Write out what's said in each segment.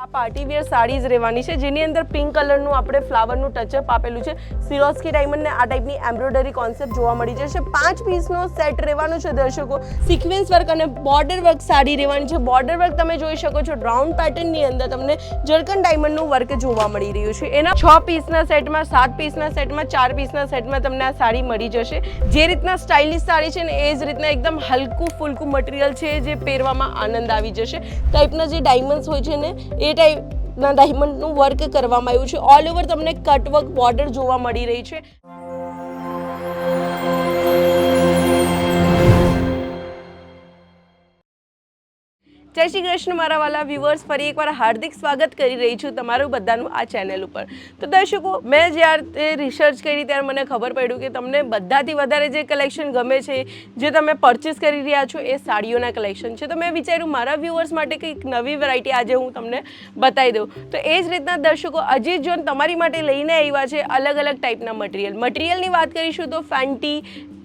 આ party wear sari જ રહેવાની છે. જેની અંદર પિંક કલરનું આપણે ફ્લાવરનું ટચઅપ આપેલું છે. સિરોસ્કી ડાયમંડને આ ટાઈપની એમ્બ્રોઇડરી કોન્સેપ્ટ જોવા મળી જશે. પાંચ પીસનો સેટ રહેવાનો છે દર્શકો. સિક્વન્સ વર્ક અને બોર્ડર વર્ક સાડી રહેવાની છે. બોર્ડર વર્ક તમે જોઈ શકો છો. રાઉન્ડ પેટર્નની અંદર તમને જર્કન ડાયમંડનું વર્ક જોવા મળી રહ્યું છે. એના છ પીસના સેટમાં સાત પીસના સેટમાં ચાર પીસના સેટમાં તમને આ સાડી મળી જશે. જે રીતના સ્ટાઇલિશ સાડી છે ને, એ જ રીતના એકદમ હલકું ફૂલકું મટીરિયલ છે જે પહેરવામાં આનંદ આવી જશે. ટાઈપના જે ડાયમંડ્સ હોય છે ને, એ ટાઈપના ડાયમંડનું વર્ક કરવામાં આવ્યું છે. ઓલ ઓવર તમને કટવર્ક બોર્ડર જોવા મળી રહી છે. જય શ્રી કૃષ્ણ, મારા વાલા વ્યુઅર્સ ફરી એકવાર હાર્દિક સ્વાગત કરી રહી છું તમારું બધાનું આ ચેનલ ઉપર. તો દર્શકો, મેં જ્યારે રિસર્ચ કરી ત્યારે મને ખબર પડ્યું કે તમને બધાથી વધારે જે કલેક્શન ગમે છે, જે તમે પરચેસ કરી રહ્યા છો, એ સાડીઓના કલેક્શન છે. તો મેં વિચાર્યું મારા વ્યુઅર્સ માટે કંઈક નવી વેરાયટી આજે હું તમને બતાવી દઉં. તો એ જ રીતના દર્શકો, અજીત જોન તમારી માટે લઈને આવ્યા છે અલગ અલગ ટાઈપના મટીરિયલ મટીરિયલની વાત કરીશું તો ફેન્ટી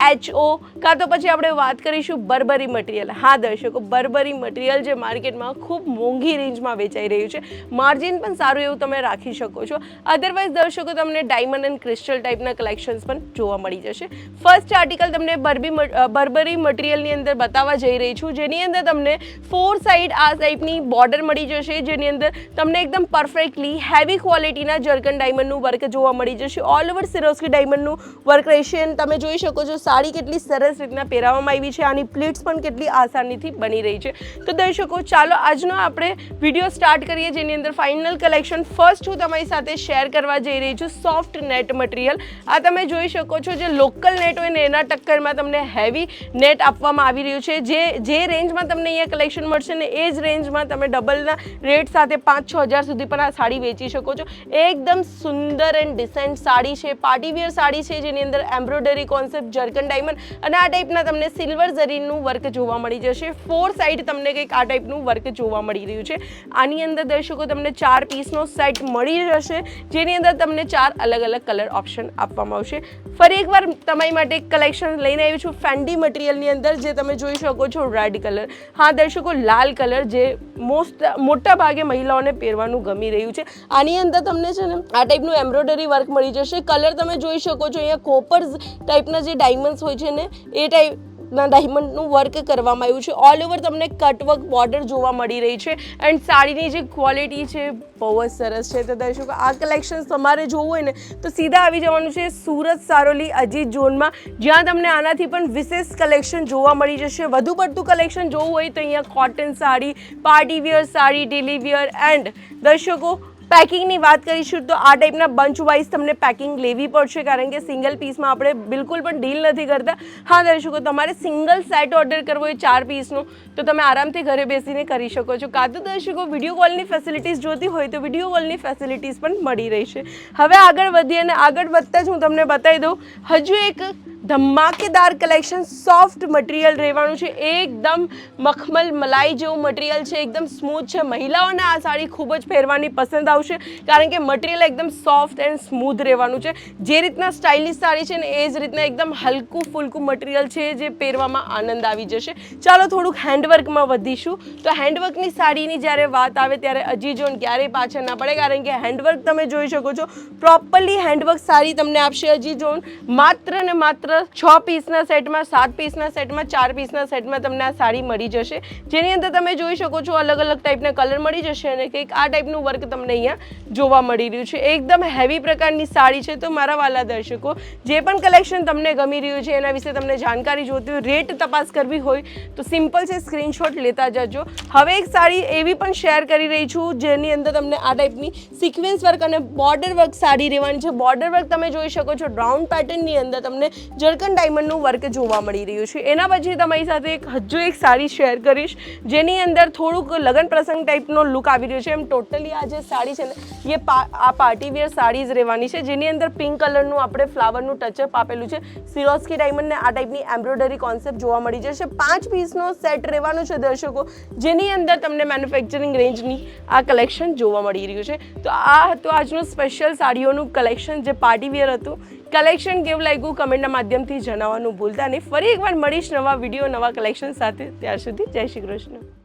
એચઓ કાં તો પછી આપણે વાત કરીશું બર્બરી મટીરિયલ હા, દર્શકો, બર્બરી મટીરિયલ જે માર્કેટમાં ખૂબ મોંઘી રેન્જમાં વેચાઈ રહ્યું છે. માર્જિન પણ સારું એવું તમે રાખી શકો છો. અધરવાઇઝ દર્શકો, તમને ડાયમંડ એન્ડ ક્રિસ્ટલ ટાઈપના કલેક્શન્સ પણ જોવા મળી જશે. ફર્સ્ટ આર્ટિકલ તમને બર્બી બર્બરી મટીરિયલની અંદર બતાવવા જઈ રહી છું. જેની અંદર તમને ફોર સાઈડ આ ટાઈપની બોર્ડર મળી જશે. જેની અંદર તમને એકદમ પરફેક્ટલી હેવી ક્વોલિટીના જર્કન ડાયમંડનું વર્ક જોવા મળી જશે. ઓલ ઓવર સિરોસ્કી ડાયમંડનું વર્ક રહેશે. તમે જોઈ શકો છો સાડી કેટલી સરસ રીતના પહેરાવવામાં આવી છે, આની પ્લેટ્સ પણ કેટલી આસાનીથી બની રહી છે. તો દર્શકો, ચાલો આજનો આપણે વીડિયો સ્ટાર્ટ કરીએ, જેની અંદર ફાઇનલ કલેક્શન ફર્સ્ટ હું તમારી સાથે શેર કરવા જઈ રહી છું, સોફ્ટ નેટ મટીરિયલ. આ તમે જોઈ શકો છો જે લોકલ નેટ હોય ને, એના ટક્કરમાં તમને હેવી નેટ આપવામાં આવી રહ્યું છે. જે જે રેન્જમાં તમને અહીંયા કલેક્શન મળશે ને, એ જ રેન્જમાં તમે ડબલના રેટ સાથે પાંચ છ હજાર સુધી પણ આ સાડી વેચી શકો છો. એકદમ સુંદર એન્ડ ડિસેન્ટ સાડી છે પાર્ટીવેર સાડી છે, જેની અંદર એમ્બ્રોઇડરી કોન્સેપ્ટ જર્કન ડાયમંડ અને આ ટાઈપના તમને સિલ્વર ઝરીનું વર્ક જોવા મળી જશે. ફોર સાઈડ તમને કંઈક આ ટાઈપનું વર્ક જોવા મળી રહ્યું છે. આની અંદર દર્શકો તમને ચાર પીસનો સેટ મળી જશે. જેની અંદર તમને ચાર અલગ અલગ કલર ઓપ્શન આપવામાં આવશે. ફરી એકવાર તમારી માટે કલેક્શન લઈને આવ્યું છું. ફેન્ડી મટીરિયલની અંદર જે તમે જોઈ શકો છો રેડ કલર હા, દર્શકો, લાલ કલર જે મોસ્ટ મોટા ભાગે મહિલાઓને પહેરવાનું ગમી રહ્યું છે. આની અંદર તમને છે ને, આ ટાઈપનું એમ્બ્રોઇડરી વર્ક મળી જશે. કલર તમે જોઈ શકો છો, અહીંયા કોપર્સ ટાઈપના જે ડાયમંડ્સ હોય છે ને, એ ટાઈપ ના ડાયમંડનું વર્ક કરવામાં આવ્યું છે. ઓલ ઓવર તમને કટવર્ક બોર્ડર જોવા મળી રહી છે. એન્ડ સાડીની જે ક્વોલિટી છે, બહુ જ સરસ છે. તો દર્શકો, આ કલેક્શન તમારે જોવું હોય ને, તો સીધા આવી જવાનું છે સુરત સારોલી અજીત ઝોનમાં. જ્યાં તમને આનાથી પણ વિશેષ કલેક્શન જોવા મળી જશે. વધુ પડતું કલેક્શન જોવું હોય તો અહીંયા cotton sari party wear sari daily wear and દર્શકો પેકિંગની વાત કરીશું તો આ ટાઈપના બંચ વાઇઝ તમને પેકિંગ લેવી પડશે, કારણ કે સિંગલ પીસમાં આપણે બિલકુલ પણ ડીલ નથી કરતા. હા, દર્શકો તમારે સિંગલ સેટ ઓર્ડર કરવો હોય ચાર પીસનું તો તમે આરામથી ઘરે બેસીને કરી શકો છો. કાં તો દર્શકો વીડિયો કોલની ફેસિલિટીઝ જોતી હોય તો વીડિયો કોલની ફેસિલિટીઝ પણ મળી રહેશે. હવે આગળ વધીએ અને આગળ વધતા જ હું તમને બતાવી દઉં. હજુ એક ધમાકેદાર કલેક્શન સોફ્ટ મટીરિયલ રહેવાનું છે. એકદમ મખમલ મલાઈ જેવું મટીરિયલ છે. એકદમ સ્મૂથ છે. મહિલાઓને આ સાડી ખૂબ જ પહેરવાની પસંદ આવશે કારણ કે મટીરિયલ એકદમ સોફ્ટ એન્ડ સ્મૂથ રહેવાનું છે. જે રીતના સ્ટાઇલિશ સાડી છે ને, એ જ રીતના એકદમ હલકું ફૂલકું મટીરિયલ છે જે પહેરવામાં આનંદ આવી જશે. ચાલો થોડુંક હેન્ડવર્કમાં વધીશું. તો હેન્ડવર્કની સાડીની જ્યારે વાત આવે ત્યારે અજીજોન ક્યારેય પાછળ ના પડે કારણ કે હેન્ડવર્ક તમે જોઈ શકો છો. પ્રોપરલી હેન્ડવર્ક સાડી તમને આપશે અજીજોન માત્ર ને માત્ર છ પીસના સેટમાં, સાત પીસના સેટમાં, ચાર પીસના સેટમાં તમને આ સાડી મળી જશે. જેની અંદર તમે જોઈ શકો છો અલગ અલગ ટાઈપના કલર મળી જશે અને કંઈક આ ટાઈપનું વર્ક તમને અહીંયા જોવા મળી રહ્યું છે. એકદમ હેવી પ્રકારની સાડી છે તો મારા વાલા દર્શકો, જે પણ કલેક્શન તમને ગમી રહ્યું છે એના વિશે તમને જાણકારી જોતી હોય રેટ તપાસ કરવી હોય, તો સિમ્પલ છે સ્ક્રીનશોટ લેતા જજો. હવે એક સાડી એવી પણ શેર કરી રહી છું, જેની અંદર તમને આ ટાઈપની સિક્વન્સ વર્ક અને બોર્ડર વર્ક સાડી રહેવાની છે. બોર્ડર વર્ક તમે જોઈ શકો છો બ્રાઉન પેટર્નની અંદર તમને જર્કન ડાયમંડનું વર્ક જોવા મળી રહ્યું છે. એના પછી તમારી સાથે એક હજુ એક સાડી શેર કરીશ, જેની અંદર થોડુંક લગ્ન પ્રસંગ ટાઈપનો લુક આવી રહ્યો છે. એમ ટોટલી આ જે સાડી છે ને, એ આ પાર્ટી વેર સાડી જ રહેવાની છે, જેની અંદર પિંક કલરનું આપણે ફ્લાવરનું ટચઅપ આપેલું છે. સિરોસ્કી ડાયમંડને આ ટાઈપની એમ્બ્રોઇડરી કોન્સેપ્ટ જોવા મળી જશે. પાંચ પીસનો સેટ રહેવાનો છે દર્શકો, જેની અંદર તમને મેન્યુફેક્ચરિંગ રેન્જની આ કલેક્શન જોવા મળી રહ્યું છે. તો આ હતું આજનું સ્પેશિયલ સાડીઓનું કલેક્શન જે પાર્ટી વેર હતું. કલેક્શન કેવું લાગ્યું કમેન્ટના માધ્યમથી જણાવવાનું ભૂલતા નહીં. ફરી એકવાર મળીશ નવા વીડિયો, નવા કલેક્શન સાથે. ત્યાર સુધી જય શ્રી કૃષ્ણ.